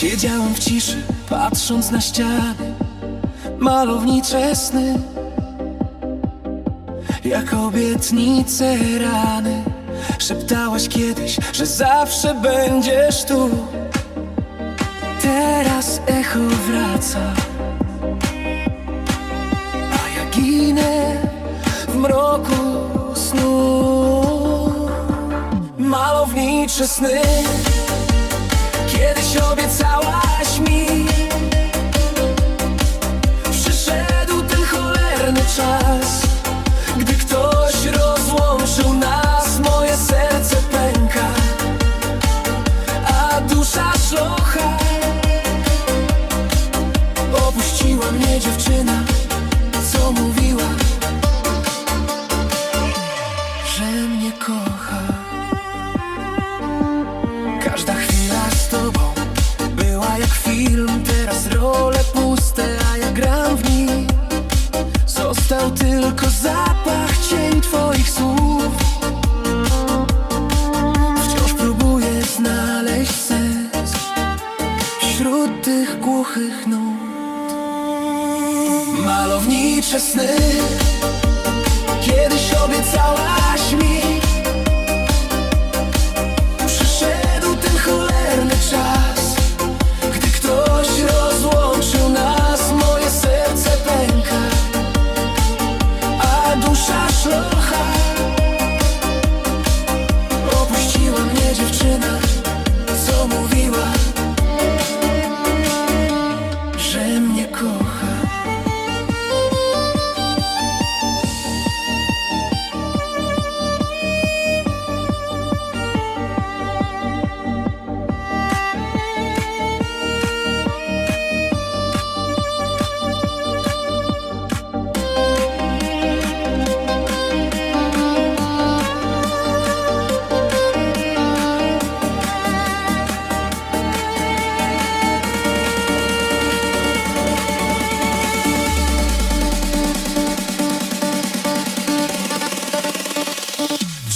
Siedzą w ciszy, patrząc na ściany. Malownicze sny. Jak obietnice rany. Szeptałaś kiedyś, że zawsze będziesz tu. Teraz echo wraca. A ja ginę w mroku snu. Malownicze sny Kiedyś obiecałaś mi. Przyszedł ten cholerny czas Gdy ktoś rozłączył nas Moje serce pęka A dusza szlocha. Opuściła mnie dziewczyna Co mówiła głuchych nut. Malownicze sny. Kiedyś obiecałaś mi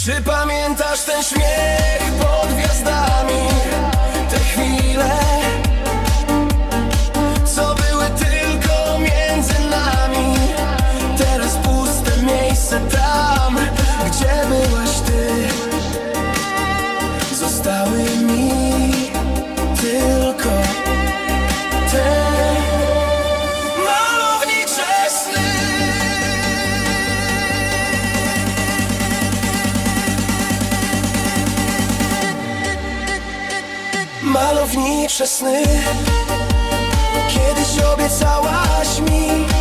Czy pamiętasz ten śmiech Sny Kiedyś obiecałaś mi